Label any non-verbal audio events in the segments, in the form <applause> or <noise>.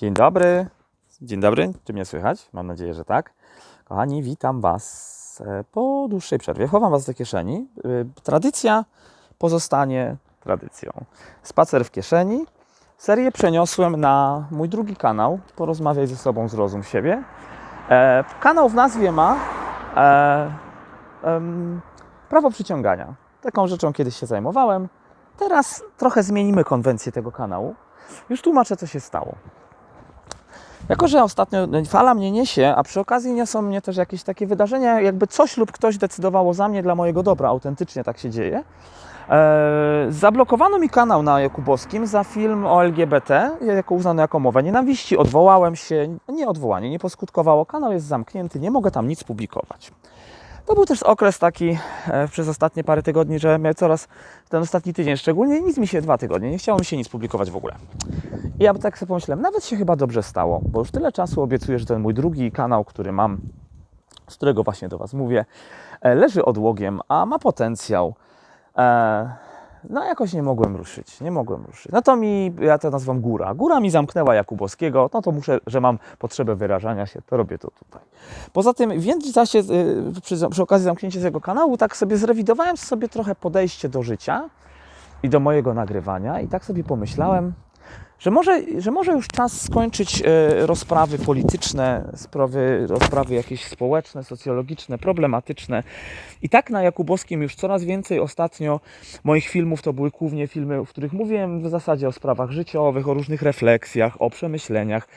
Dzień dobry. Dzień dobry. Czy mnie słychać? Mam nadzieję, że tak. Kochani, witam Was e, po dłuższej przerwie. Chowam Was do kieszeni. E, Tradycja pozostanie tradycją. Spacer w kieszeni. Serię przeniosłem na mój drugi kanał. Porozmawiaj ze sobą, zrozum siebie. E, kanał w nazwie ma prawo przyciągania. Taką rzeczą kiedyś się zajmowałem. Teraz trochę zmienimy konwencję tego kanału. Już tłumaczę, co się stało. Jako, że ostatnio fala mnie niesie, a przy okazji niosą mnie też jakieś takie wydarzenia, jakby coś lub ktoś decydowało za mnie dla mojego dobra, autentycznie tak się dzieje. Eee, zablokowano mi kanał na Jakubowskim za film o LGBT, jako uznano jako mowę nienawiści. Odwołałem się, nie odwołanie, nie poskutkowało. Kanał jest zamknięty, nie mogę tam nic publikować. To był też okres taki e, przez ostatnie parę tygodni, że miałem coraz, ten ostatni tydzień szczególnie, nic mi się, dwa tygodnie, nie chciało mi się nic publikować w ogóle. I ja tak sobie pomyślałem, nawet się chyba dobrze stało, bo już tyle czasu obiecuję, że ten mój drugi kanał, który mam, z którego właśnie do Was mówię, e, leży odłogiem, a ma potencjał. E, no jakoś nie mogłem ruszyć, nie mogłem ruszyć. No to mi, ja to nazywam góra. Góra mi zamknęła Jakubowskiego, no to muszę, że mam potrzebę wyrażania się, to robię to tutaj. Poza tym w międzyczasie, y, przy, przy okazji zamknięcia tego kanału, tak sobie zrewidowałem sobie trochę podejście do życia i do mojego nagrywania i tak sobie pomyślałem, że może, że może już czas skończyć e, rozprawy polityczne, sprawy, rozprawy jakieś społeczne, socjologiczne, problematyczne. I tak na Jakubowskim już coraz więcej ostatnio moich filmów to były głównie filmy, w których mówiłem w zasadzie o sprawach życiowych, o różnych refleksjach, o przemyśleniach.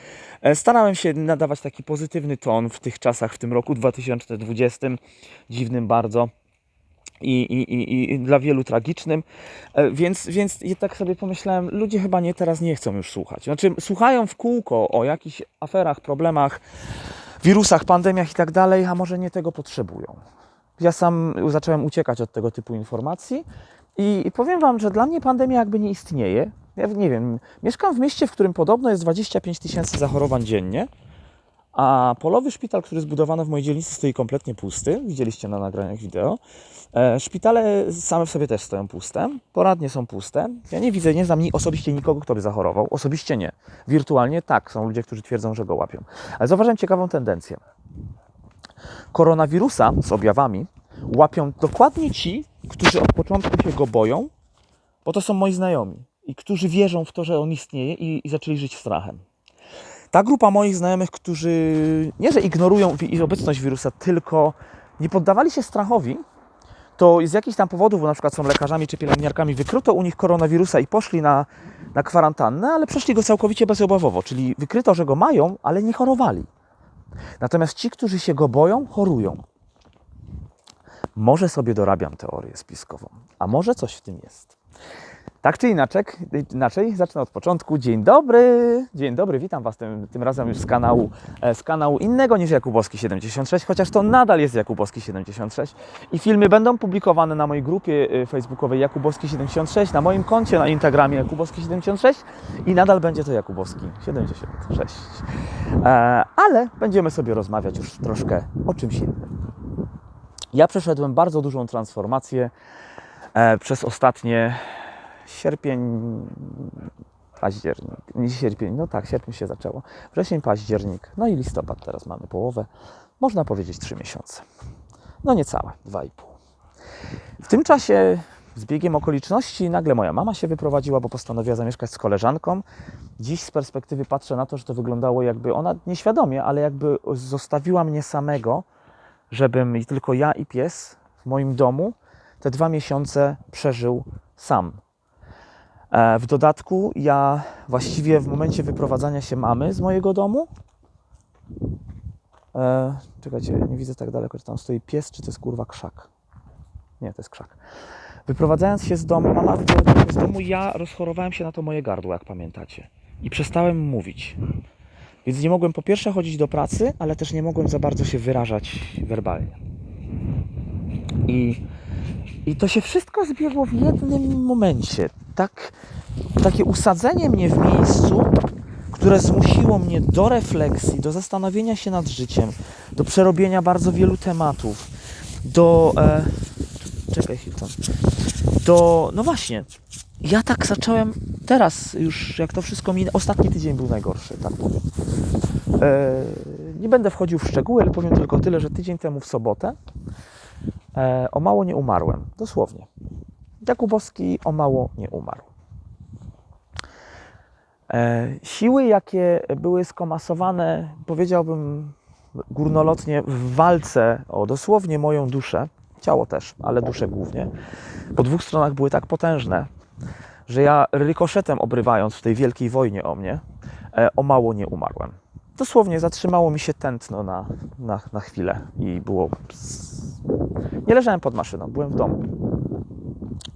E, Starałem się nadawać taki pozytywny ton w tych czasach, w tym roku 2020, dziwnym bardzo i, i, i, dla wielu tragicznym. E, Więc, więc tak sobie pomyślałem, ludzie chyba nie teraz nie chcą już słuchać. Znaczy, słuchają w kółko o jakichś aferach, problemach, wirusach, pandemiach i tak dalej, a może nie tego potrzebują. Ja sam zacząłem uciekać od tego typu informacji i, i powiem Wam, że dla mnie pandemia jakby nie istnieje. Ja nie wiem, mieszkam w mieście, w którym podobno jest 25 tysięcy zachorowań dziennie. A polowy szpital, który zbudowano w mojej dzielnicy, stoi kompletnie pusty. Widzieliście na nagraniach wideo. E, Szpitale same w sobie też stoją puste. Poradnie są puste. Ja nie widzę, nie znam osobiście nikogo, kto by zachorował. Osobiście nie. Wirtualnie tak, są ludzie, którzy twierdzą, że go łapią. Ale zauważyłem ciekawą tendencję. Koronawirusa z objawami łapią dokładnie ci, którzy od początku się go boją, bo to są moi znajomi i którzy wierzą w to, że on istnieje i, i zaczęli żyć strachem. Ta grupa moich znajomych, którzy nie, że ignorują obecność wirusa, tylko nie poddawali się strachowi, to z jakichś tam powodów, bo na przykład są lekarzami czy pielęgniarkami, wykryto u nich koronawirusa i poszli na, na kwarantannę, ale przeszli go całkowicie bezobawowo, czyli wykryto, że go mają, ale nie chorowali. Natomiast ci, którzy się go boją, chorują. Może sobie dorabiam teorię spiskową, a może coś w tym jest. Tak czy inaczej, inaczej, zacznę od początku. Dzień dobry, dzień dobry, witam Was tym, tym razem już z kanału, e, z kanału innego niż Jakubowski 76, chociaż to nadal jest Jakubowski 76 i filmy będą publikowane na mojej grupie e, facebookowej Jakubowski 76, na moim koncie na Instagramie Jakubowski 76 i nadal będzie to Jakubowski 76. E, ale będziemy sobie rozmawiać już troszkę o czymś innym. Ja przeszedłem bardzo dużą transformację przez ostatnie sierpień, październik, nie sierpień, no tak, sierpień się zaczęło, wrzesień, październik, no i listopad, teraz mamy połowę, można powiedzieć trzy miesiące, no niecałe, dwa i pół. W tym czasie, z biegiem okoliczności, nagle moja mama się wyprowadziła, bo postanowiła zamieszkać z koleżanką. Dziś z perspektywy patrzę na to, że to wyglądało jakby ona nieświadomie, ale jakby zostawiła mnie samego, żebym tylko ja i pies w moim domu te dwa miesiące przeżył sam. E, W dodatku ja właściwie w momencie wyprowadzania się mamy z mojego domu. E, czekajcie, nie widzę tak daleko, czy tam stoi pies, czy to jest kurwa krzak. Nie, to jest krzak. Wyprowadzając się z domu, mama wyprowadzając się z domu, ja rozchorowałem się na to moje gardło, jak pamiętacie. I przestałem mówić. Więc nie mogłem po pierwsze chodzić do pracy, ale też nie mogłem za bardzo się wyrażać werbalnie. I, i to się wszystko zbiegło w jednym momencie. Tak, takie usadzenie mnie w miejscu, które zmusiło mnie do refleksji, do zastanowienia się nad życiem, do przerobienia bardzo wielu tematów, do. E, czekaj chwilę. Do. No właśnie. Ja tak zacząłem teraz już, jak to wszystko minę, ostatni tydzień był najgorszy, tak powiem. E, nie będę wchodził w szczegóły, ale powiem tylko tyle, że tydzień temu w sobotę e, o mało nie umarłem. Dosłownie. Jakubowski o mało nie umarł. E, siły, jakie były skomasowane, powiedziałbym górnolotnie, w walce o dosłownie moją duszę, ciało też, ale duszę głównie, po dwóch stronach były tak potężne, że ja rykoszetem obrywając w tej wielkiej wojnie o mnie, e, o mało nie umarłem. Dosłownie zatrzymało mi się tętno na, na, na chwilę i było. Nie leżałem pod maszyną, byłem w domu.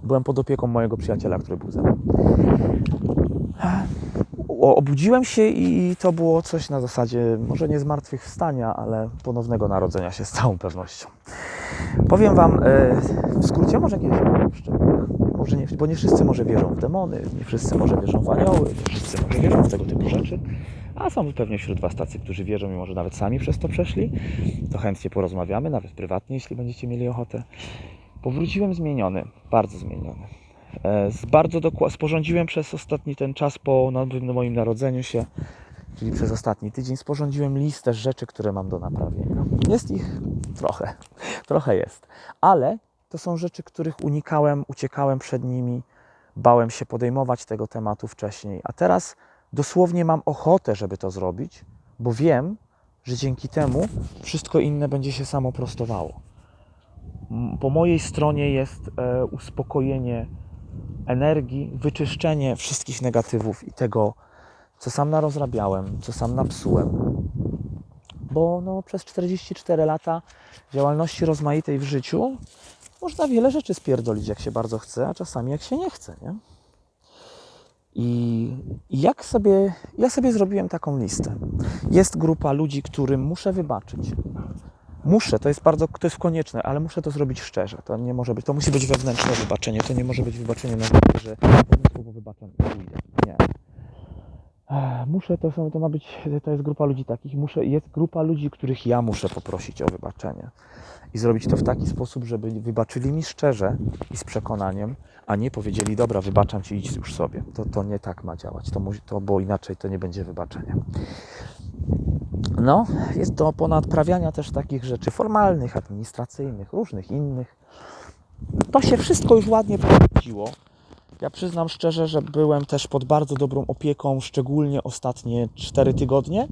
Byłem pod opieką mojego przyjaciela, który był ze mną. Obudziłem się i to było coś na zasadzie, może nie zmartwychwstania, ale ponownego narodzenia się z całą pewnością. Powiem Wam e, w skrócie, może kiedyś szczegółach. Może nie, bo nie wszyscy może wierzą w demony, nie wszyscy może wierzą w anioły, nie wszyscy może wierzą w tego typu rzeczy. A są pewnie wśród Was tacy, którzy wierzą i może nawet sami przez to przeszli. To chętnie porozmawiamy, nawet prywatnie, jeśli będziecie mieli ochotę. Powróciłem zmieniony, bardzo zmieniony. E, Z bardzo sporządziłem przez ostatni ten czas po moim narodzeniu się, czyli przez ostatni tydzień, sporządziłem listę rzeczy, które mam do naprawienia. Jest ich trochę, trochę jest, ale to są rzeczy, których unikałem, uciekałem przed nimi, bałem się podejmować tego tematu wcześniej, a teraz dosłownie mam ochotę, żeby to zrobić, bo wiem, że dzięki temu wszystko inne będzie się samo prostowało. Po mojej stronie jest e, uspokojenie energii, wyczyszczenie wszystkich negatywów i tego, co sam narozrabiałem, co sam napsułem. Bo no, przez 44 lata działalności rozmaitej w życiu można wiele rzeczy spierdolić, jak się bardzo chce, a czasami jak się nie chce, nie? I jak sobie, ja sobie zrobiłem taką listę. Jest grupa ludzi, którym muszę wybaczyć. Muszę, to jest bardzo, to jest konieczne, ale muszę to zrobić szczerze. To nie może być, to musi być wewnętrzne wybaczenie. To nie może być wybaczenie na zasadzie, że słowo wybaczam Muszę, to, są, to ma być, <laughs> to jest grupa ludzi takich, muszę, jest grupa ludzi, których ja muszę poprosić o wybaczenie. I zrobić to w taki sposób, żeby wybaczyli mi szczerze i z przekonaniem, a nie powiedzieli, dobra, wybaczam ci, idź już sobie. To, to nie tak ma działać, to, to, bo inaczej to nie będzie wybaczenia. No, jest do ponadprawiania też takich rzeczy formalnych, administracyjnych, różnych innych. To się wszystko już ładnie prowadziło. Ja przyznam szczerze, że byłem też pod bardzo dobrą opieką, szczególnie ostatnie 4 tygodnie,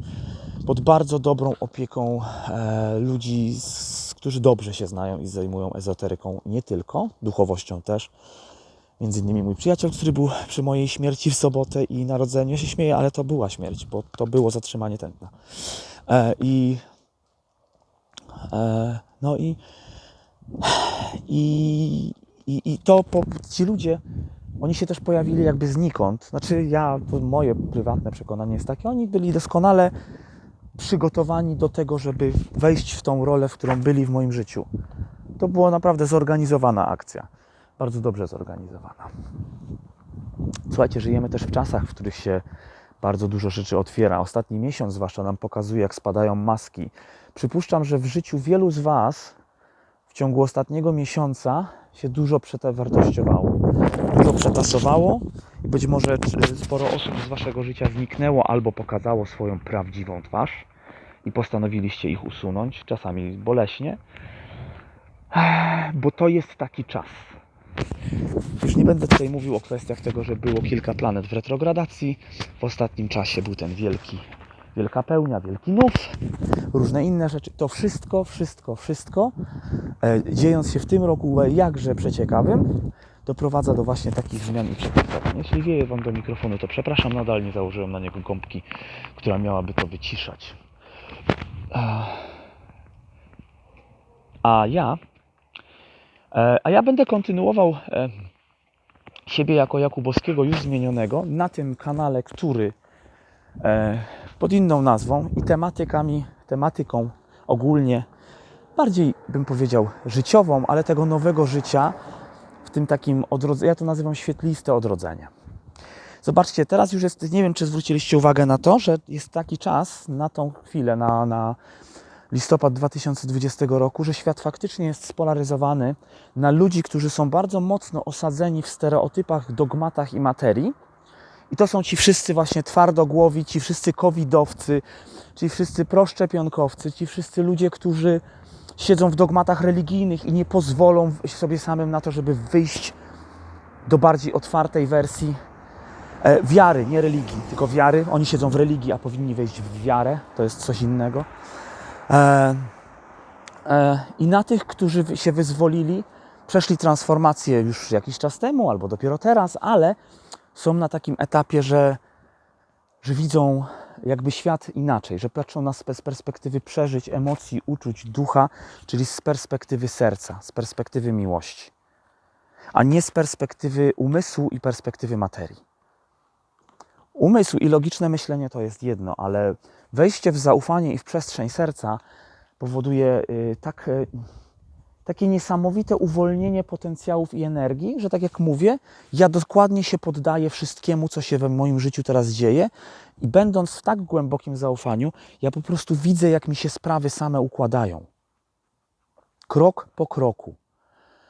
pod bardzo dobrą opieką e, ludzi, z, którzy dobrze się znają i zajmują ezoteryką, nie tylko, duchowością też. Między innymi mój przyjaciel, który był przy mojej śmierci w sobotę i narodzeniu. Ja się śmieję, ale to była śmierć, bo to było zatrzymanie tętna. E, I e, no i i, i, i to po, ci ludzie, oni się też pojawili jakby znikąd. Znaczy ja, moje prywatne przekonanie jest takie, oni byli doskonale przygotowani do tego, żeby wejść w tą rolę, w którą byli w moim życiu. To była naprawdę zorganizowana akcja. Bardzo dobrze zorganizowana. Słuchajcie, żyjemy też w czasach, w których się bardzo dużo rzeczy otwiera. Ostatni miesiąc zwłaszcza nam pokazuje, jak spadają maski. Przypuszczam, że w życiu wielu z Was w ciągu ostatniego miesiąca się dużo przewartościowało, dużo przetasowało i być może czy- sporo osób z Waszego życia zniknęło albo pokazało swoją prawdziwą twarz i postanowiliście ich usunąć, czasami boleśnie, bo to jest taki czas. Już nie będę tutaj mówił o kwestiach tego, że było kilka planet w retrogradacji. W ostatnim czasie był ten wielki, wielka pełnia, wielki nów, różne inne rzeczy. To wszystko, wszystko, wszystko, e, dziejąc się w tym roku jakże przeciekawym, doprowadza do właśnie takich zmian i przekształceń. Jeśli wieje Wam do mikrofonu, to przepraszam, nadal nie założyłem na niego gąbki, która miałaby to wyciszać. A ja E, A ja będę kontynuował e, siebie jako Jakubowskiego już zmienionego na tym kanale, który pod inną nazwą i tematykami, tematyką ogólnie bardziej bym powiedział życiową, ale tego nowego życia w tym takim odrodzeniu, ja to nazywam świetliste odrodzenie. Zobaczcie, teraz już jest, nie wiem czy zwróciliście uwagę na to, że jest taki czas na tą chwilę, na, na listopad 2020 roku, że świat faktycznie jest spolaryzowany na ludzi, którzy są bardzo mocno osadzeni w stereotypach, dogmatach i materii I to są ci wszyscy właśnie twardogłowi, ci wszyscy covidowcy, ci wszyscy proszczepionkowcy, ci wszyscy ludzie, którzy siedzą w dogmatach religijnych i nie pozwolą sobie samym na to, żeby wyjść do bardziej otwartej wersji e, wiary, nie religii, tylko wiary. Oni siedzą w religii, a powinni wejść w wiarę. To jest coś innego. E, e, I na tych, którzy się wyzwolili, przeszli transformację już jakiś czas temu, albo dopiero teraz, ale są na takim etapie, że, że widzą jakby świat inaczej, że patrzą na spe- z perspektywy przeżyć, emocji, uczuć, ducha, czyli z perspektywy serca, z perspektywy miłości, a nie z perspektywy umysłu i perspektywy materii. Umysł i logiczne myślenie to jest jedno, ale wejście w zaufanie i w przestrzeń serca powoduje y, tak, y, takie niesamowite uwolnienie potencjałów i energii, że tak jak mówię, ja dokładnie się poddaję wszystkiemu, co się we moim życiu teraz dzieje i będąc w tak głębokim zaufaniu, ja po prostu widzę, jak mi się sprawy same układają. Krok po kroku.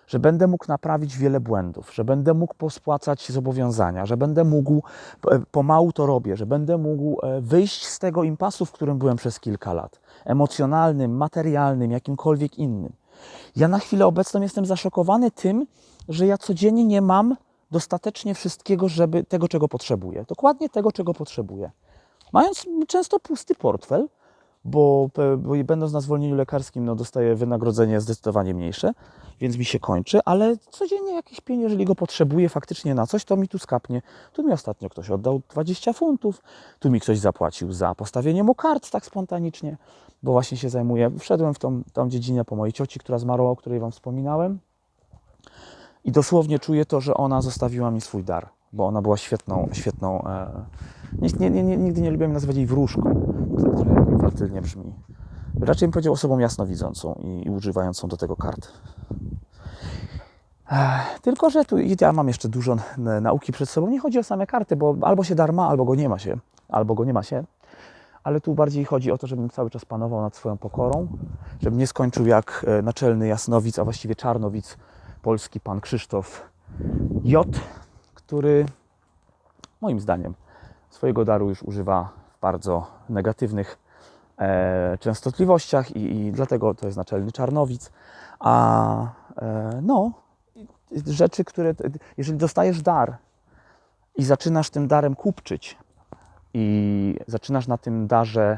Że będę mógł naprawić wiele błędów, że będę mógł pospłacać zobowiązania, że będę mógł, e, pomału to robię, że będę mógł e, wyjść z tego impasu, w którym byłem przez kilka lat. Emocjonalnym, materialnym, jakimkolwiek innym. Ja na chwilę obecną jestem zaszokowany tym, że ja codziennie nie mam dostatecznie wszystkiego, żeby tego, czego potrzebuję. Dokładnie tego, czego potrzebuję. Mając często pusty portfel, bo, bo będąc na zwolnieniu lekarskim, no, dostaję wynagrodzenie zdecydowanie mniejsze, więc mi się kończy, ale codziennie jakieś pieniądze, jeżeli go potrzebuję faktycznie na coś, to mi tu skapnie. Tu mi ostatnio ktoś oddał 20 funtów, tu mi ktoś zapłacił za postawienie mu kart tak spontanicznie, bo właśnie się zajmuję. Wszedłem w tą, tą dziedzinę po mojej cioci, która zmarła, o której Wam wspominałem. I dosłownie czuję to, że ona zostawiła mi swój dar, bo ona była świetną, świetną. E, nie, nie, nie, nigdy nie lubiłem nazywać jej wróżką. Tak trochę infantylnie brzmi. Raczej bym powiedział osobą jasnowidzącą i, i używającą do tego kart. Tylko, że tu ja mam jeszcze dużo nauki przed sobą. Nie chodzi o same karty, bo albo się dar ma, albo go nie ma się. Albo go nie ma się. Ale tu bardziej chodzi o to, żebym cały czas panował nad swoją pokorą, żebym nie skończył jak e, naczelny jasnowic, a właściwie czarnowic polski pan Krzysztof J., który moim zdaniem swojego daru już używa w bardzo negatywnych częstotliwościach i, i dlatego to jest naczelny czarnowic. A e, no, rzeczy, które, jeżeli dostajesz dar i zaczynasz tym darem kupczyć i zaczynasz na tym darze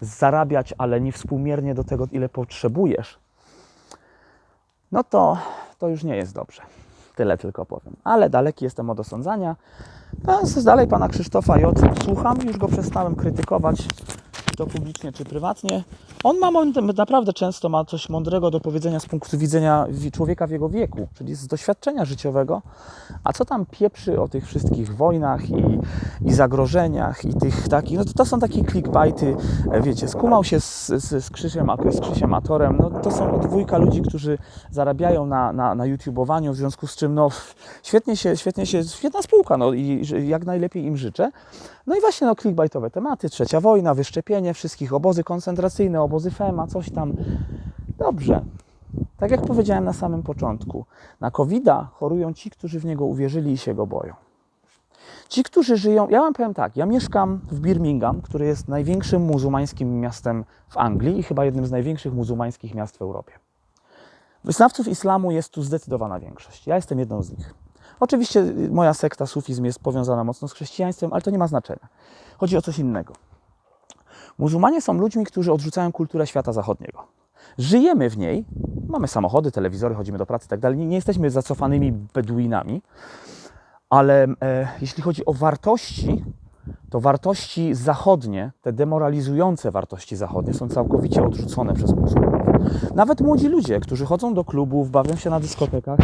zarabiać, ale nie współmiernie do tego, ile potrzebujesz, no to, to już nie jest dobrze. Tyle tylko powiem. Ale daleki jestem od osądzania. Z- dalej pana Krzysztofa J. słucham, już go przestałem krytykować, to publicznie, czy prywatnie. On ma naprawdę często ma coś mądrego do powiedzenia z punktu widzenia wi- człowieka w jego wieku, czyli z doświadczenia życiowego. A co tam pieprzy o tych wszystkich wojnach i, i zagrożeniach i tych takich, no to, to są takie clickbaity, e, wiecie, skumał się z, z, z, Krzysiem, z Krzysiem Atorem, no to są dwójka ludzi, którzy zarabiają na, na, na YouTubowaniu, w związku z czym no świetnie się, świetnie się, świetna spółka, no i jak najlepiej im życzę. No i właśnie no clickbaitowe tematy, trzecia wojna, wyszczepienie wszystkich, obozy koncentracyjne, obozy FEMA, coś tam. Dobrze. Tak jak powiedziałem na samym początku, na covid chorują ci, którzy w niego uwierzyli i się go boją. Ci, którzy żyją, ja wam powiem tak, ja mieszkam w Birmingham, który jest największym muzułmańskim miastem w Anglii i chyba jednym z największych muzułmańskich miast w Europie. Wyznawców islamu jest tu zdecydowana większość. Ja jestem jedną z nich. Oczywiście moja sekta sufizm jest powiązana mocno z chrześcijaństwem, ale to nie ma znaczenia. Chodzi o coś innego. Muzułmanie są ludźmi, którzy odrzucają kulturę świata zachodniego. Żyjemy w niej, mamy samochody, telewizory, chodzimy do pracy i tak. Nie, jesteśmy zacofanymi beduinami, ale e, jeśli chodzi o wartości, to wartości zachodnie, te demoralizujące wartości zachodnie są całkowicie odrzucone przez muzułmanów. Nawet młodzi ludzie, którzy chodzą do klubów, bawią się na dyskotekach,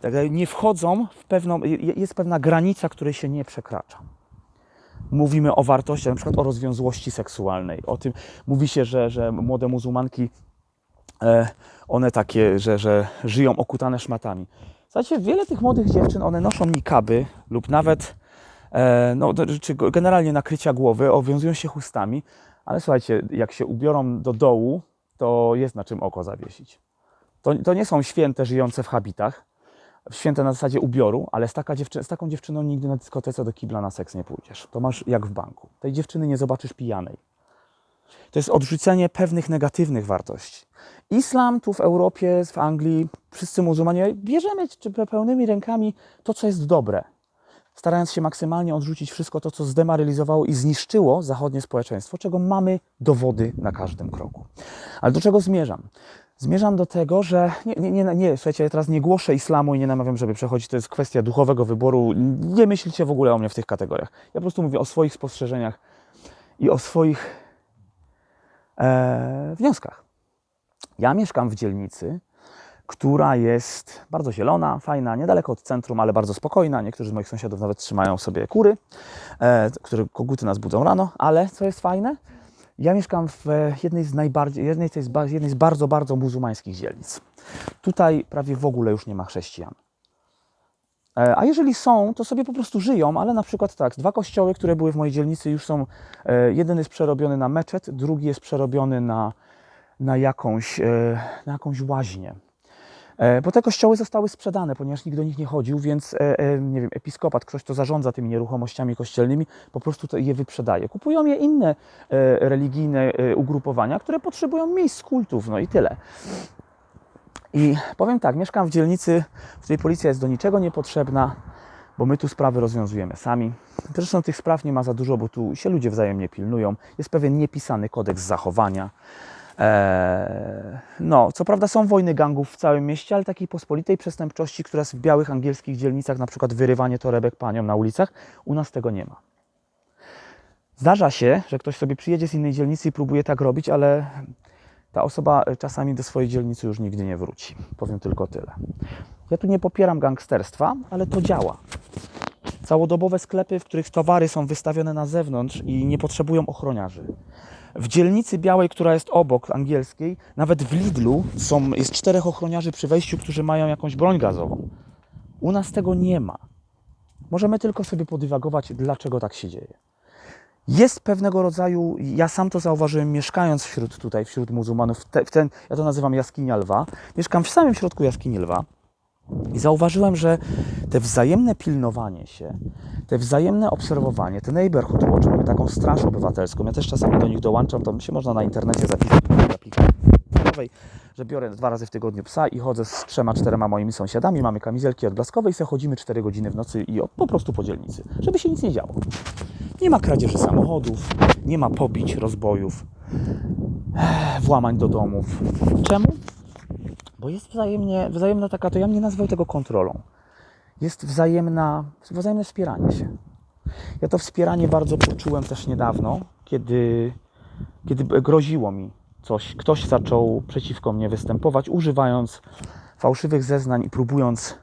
tak nie wchodzą w pewną, je- jest pewna granica, której się nie przekracza. Mówimy o wartościach, na przykład o rozwiązłości seksualnej. O tym mówi się, że, że młode muzułmanki, e, one takie, że, że żyją okutane szmatami. Słuchajcie, wiele tych młodych dziewczyn, one noszą nikaby lub nawet e, no, czy generalnie nakrycia głowy, owiązują się chustami, ale słuchajcie, jak się ubiorą do dołu, to jest na czym oko zawiesić. To, to nie są święte żyjące w habitach. Święte na zasadzie ubioru, ale z, taka z taką dziewczyną nigdy na dyskotece do kibla na seks nie pójdziesz. To masz jak w banku. Tej dziewczyny nie zobaczysz pijanej. To jest odrzucenie pewnych negatywnych wartości. Islam tu w Europie, w Anglii, wszyscy muzułmanie bierzemy pełnymi rękami to, co jest dobre, starając się maksymalnie odrzucić wszystko to, co zdemoralizowało i zniszczyło zachodnie społeczeństwo, czego mamy dowody na każdym kroku. Ale do czego zmierzam? Zmierzam do tego, że nie, nie, nie, nie słuchajcie, ja teraz nie głoszę islamu i nie namawiam, żeby przechodzić, to jest kwestia duchowego wyboru. Nie myślcie w ogóle o mnie w tych kategoriach. Ja po prostu mówię o swoich spostrzeżeniach i o swoich e, wnioskach. Ja mieszkam w dzielnicy, która jest bardzo zielona, fajna, niedaleko od centrum, ale bardzo spokojna. Niektórzy z moich sąsiadów nawet trzymają sobie kury, e, które koguty nas budzą rano, ale co jest fajne, ja mieszkam w jednej z najbardziej, jednej z, jednej z bardzo, bardzo muzułmańskich dzielnic. Tutaj prawie w ogóle już nie ma chrześcijan. E, A jeżeli są, to sobie po prostu żyją, ale na przykład tak, dwa kościoły, które były w mojej dzielnicy już są, e, jeden jest przerobiony na meczet, drugi jest przerobiony na, na, jakąś, e, na jakąś łaźnię. E, Bo te kościoły zostały sprzedane, ponieważ nikt do nich nie chodził, więc e, e, nie wiem, episkopat, ktoś, kto zarządza tymi nieruchomościami kościelnymi, po prostu je wyprzedaje. Kupują je inne religijne ugrupowania, które potrzebują miejsc kultów, no i tyle. I powiem tak, mieszkam w dzielnicy, w której policja jest do niczego niepotrzebna, bo my tu sprawy rozwiązujemy sami. Zresztą tych spraw nie ma za dużo, bo tu się ludzie wzajemnie pilnują. Jest pewien niepisany kodeks zachowania. Eee, no, co prawda są wojny gangów w całym mieście, ale takiej pospolitej przestępczości, która jest w białych angielskich dzielnicach, na przykład wyrywanie torebek paniom na ulicach, u nas tego nie ma. Zdarza się, że ktoś sobie przyjedzie z innej dzielnicy i próbuje tak robić, ale ta osoba e, czasami do swojej dzielnicy już nigdy nie wróci. Powiem tylko tyle. Ja tu nie popieram gangsterstwa, ale to działa. Całodobowe sklepy, w których towary są wystawione na zewnątrz i nie potrzebują ochroniarzy. W dzielnicy białej, która jest obok angielskiej, nawet w Lidlu są, jest czterech ochroniarzy przy wejściu, którzy mają jakąś broń gazową. U nas tego nie ma. Możemy tylko sobie podywagować, dlaczego tak się dzieje. Jest pewnego rodzaju, ja sam to zauważyłem mieszkając wśród tutaj, wśród muzułmanów, te, ten, ja to nazywam jaskinia lwa. Mieszkam w samym środku jaskini lwa. I zauważyłem, że te wzajemne pilnowanie się, te wzajemne obserwowanie, te neighborhood watch, mamy taką straż obywatelską, ja też czasami do nich dołączam, to się można na internecie zapisać aplikacji, że biorę dwa razy w tygodniu psa i chodzę z trzema, czterema moimi sąsiadami, mamy kamizelki odblaskowe i sobie chodzimy 4 godziny w nocy i po prostu po dzielnicy, żeby się nic nie działo. Nie ma kradzieży samochodów, nie ma pobić, rozbojów, eh, włamań do domów. Czemu? Bo jest wzajemnie, wzajemna taka, to ja nie nazwał tego kontrolą. Jest wzajemna, wzajemne wspieranie się. Ja to wspieranie bardzo poczułem też niedawno, kiedy, kiedy groziło mi coś. Ktoś zaczął przeciwko mnie występować, używając fałszywych zeznań i próbując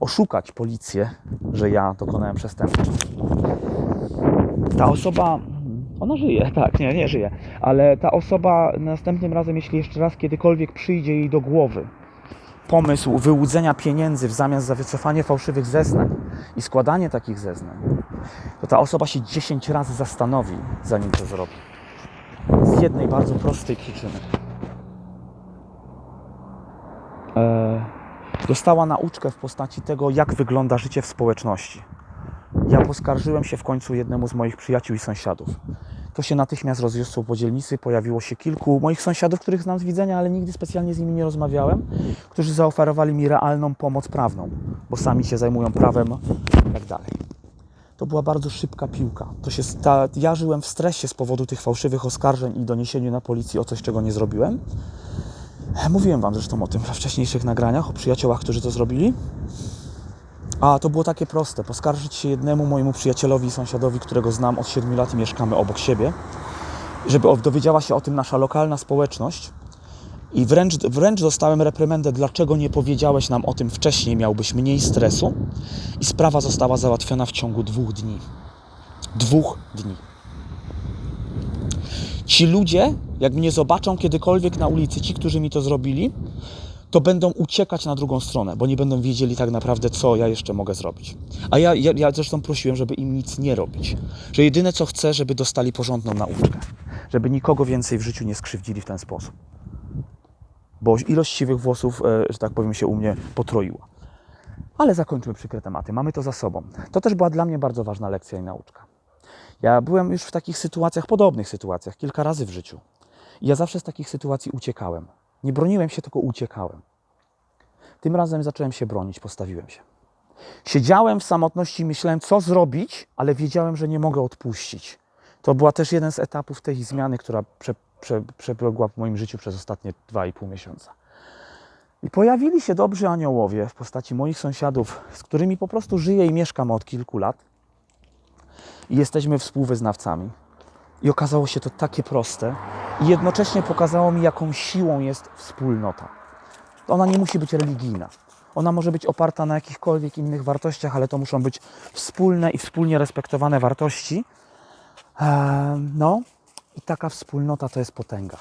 oszukać policję, że ja dokonałem przestępstwa. Ta osoba, ona żyje, <laughs> tak, nie, nie żyje, ale ta osoba następnym razem, jeśli jeszcze raz kiedykolwiek przyjdzie jej do głowy pomysł wyłudzenia pieniędzy w zamian za wycofanie fałszywych zeznań i składanie takich zeznań, to ta osoba się 10 razy zastanowi, zanim to zrobi. Z jednej bardzo prostej przyczyny. E, dostała nauczkę w postaci tego, jak wygląda życie w społeczności. Ja poskarżyłem się w końcu jednemu z moich przyjaciół i sąsiadów. To się natychmiast rozniosło po dzielnicy, pojawiło się kilku moich sąsiadów, których znam z widzenia, ale nigdy specjalnie z nimi nie rozmawiałem, którzy zaoferowali mi realną pomoc prawną, bo sami się zajmują prawem i tak dalej. To była bardzo szybka piłka. To się sta... Ja żyłem w stresie z powodu tych fałszywych oskarżeń i doniesieniu na policję o coś, czego nie zrobiłem. Mówiłem Wam zresztą o tym we wcześniejszych nagraniach, o przyjaciołach, którzy to zrobili. A to było takie proste. Poskarżyć się jednemu mojemu przyjacielowi i sąsiadowi, którego znam od 7 lat i mieszkamy obok siebie, żeby dowiedziała się o tym nasza lokalna społeczność. I wręcz, wręcz dostałem reprymendę, dlaczego nie powiedziałeś nam o tym wcześniej, miałbyś mniej stresu. I sprawa została załatwiona w ciągu dwóch dni. Dwóch dni. Ci ludzie, jak mnie zobaczą kiedykolwiek na ulicy, ci, którzy mi to zrobili, to będą uciekać na drugą stronę, bo nie będą wiedzieli tak naprawdę, co ja jeszcze mogę zrobić. A ja, ja, ja zresztą prosiłem, żeby im nic nie robić. Że jedyne co chcę, żeby dostali porządną nauczkę. Żeby nikogo więcej w życiu nie skrzywdzili w ten sposób. Bo ilość siwych włosów, e, że tak powiem, się u mnie potroiła. Ale zakończmy przykre tematy. Mamy to za sobą. To też była dla mnie bardzo ważna lekcja i nauczka. Ja byłem już w takich sytuacjach, podobnych sytuacjach, kilka razy w życiu. I ja zawsze z takich sytuacji uciekałem. Nie broniłem się, tylko uciekałem. Tym razem zacząłem się bronić, postawiłem się. Siedziałem w samotności myślałem, co zrobić, ale wiedziałem, że nie mogę odpuścić. To była też jeden z etapów tej zmiany, która prze, prze, przebiegła w moim życiu przez ostatnie dwa i pół miesiąca. I pojawili się dobrzy aniołowie w postaci moich sąsiadów, z którymi po prostu żyję i mieszkam od kilku lat. I jesteśmy współwyznawcami. I okazało się to takie proste. I jednocześnie pokazało mi, jaką siłą jest wspólnota. Ona nie musi być religijna. Ona może być oparta na jakichkolwiek innych wartościach, ale to muszą być wspólne i wspólnie respektowane wartości. Ehm, No, i taka wspólnota to jest potęga.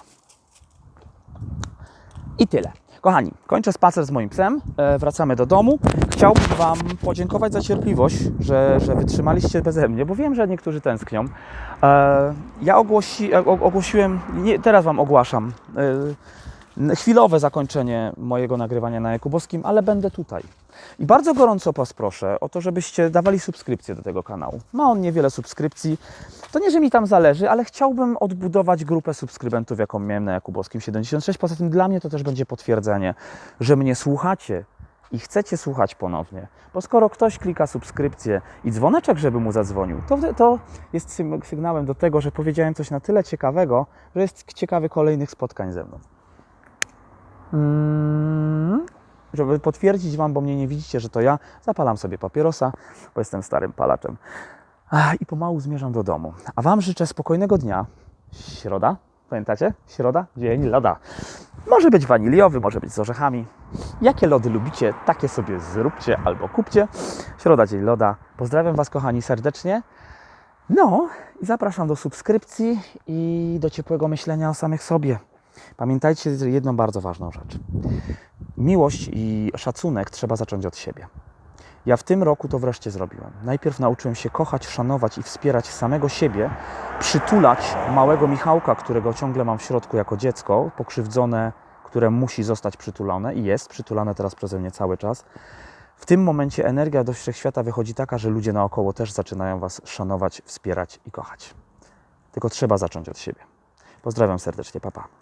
I tyle. Kochani, kończę spacer z moim psem. E, wracamy do domu. Chciałbym Wam podziękować za cierpliwość, że, że wytrzymaliście beze mnie, bo wiem, że niektórzy tęsknią. E, ja ogłosi, o- ogłosiłem, nie, teraz Wam ogłaszam e, chwilowe zakończenie mojego nagrywania na Jakubowskim, ale będę tutaj. I bardzo gorąco Was proszę o to, żebyście dawali subskrypcję do tego kanału. Ma on niewiele subskrypcji. To nie, że mi tam zależy, ale chciałbym odbudować grupę subskrybentów, jaką miałem na Jakubowskim 76. Poza tym dla mnie to też będzie potwierdzenie, że mnie słuchacie i chcecie słuchać ponownie. Bo skoro ktoś klika subskrypcję i dzwoneczek, żeby mu zadzwonił, to, to jest sygnałem do tego, że powiedziałem coś na tyle ciekawego, że jest ciekawy kolejnych spotkań ze mną. Mm. Żeby potwierdzić Wam, bo mnie nie widzicie, że to ja, zapalam sobie papierosa, bo jestem starym palaczem. I pomału zmierzam do domu. A Wam życzę spokojnego dnia. Środa, pamiętacie? Środa, dzień loda. Może być waniliowy, może być z orzechami. Jakie lody lubicie, takie sobie zróbcie albo kupcie. Środa, dzień loda. Pozdrawiam Was, kochani, serdecznie. No i zapraszam do subskrypcji i do ciepłego myślenia o samych sobie. Pamiętajcie jedną bardzo ważną rzecz. Miłość i szacunek trzeba zacząć od siebie. Ja w tym roku to wreszcie zrobiłem. Najpierw nauczyłem się kochać, szanować i wspierać samego siebie, przytulać małego Michałka, którego ciągle mam w środku jako dziecko, pokrzywdzone, które musi zostać przytulone i jest przytulane teraz przeze mnie cały czas. W tym momencie energia do wszechświata wychodzi taka, że ludzie naokoło też zaczynają Was szanować, wspierać i kochać. Tylko trzeba zacząć od siebie. Pozdrawiam serdecznie, papa.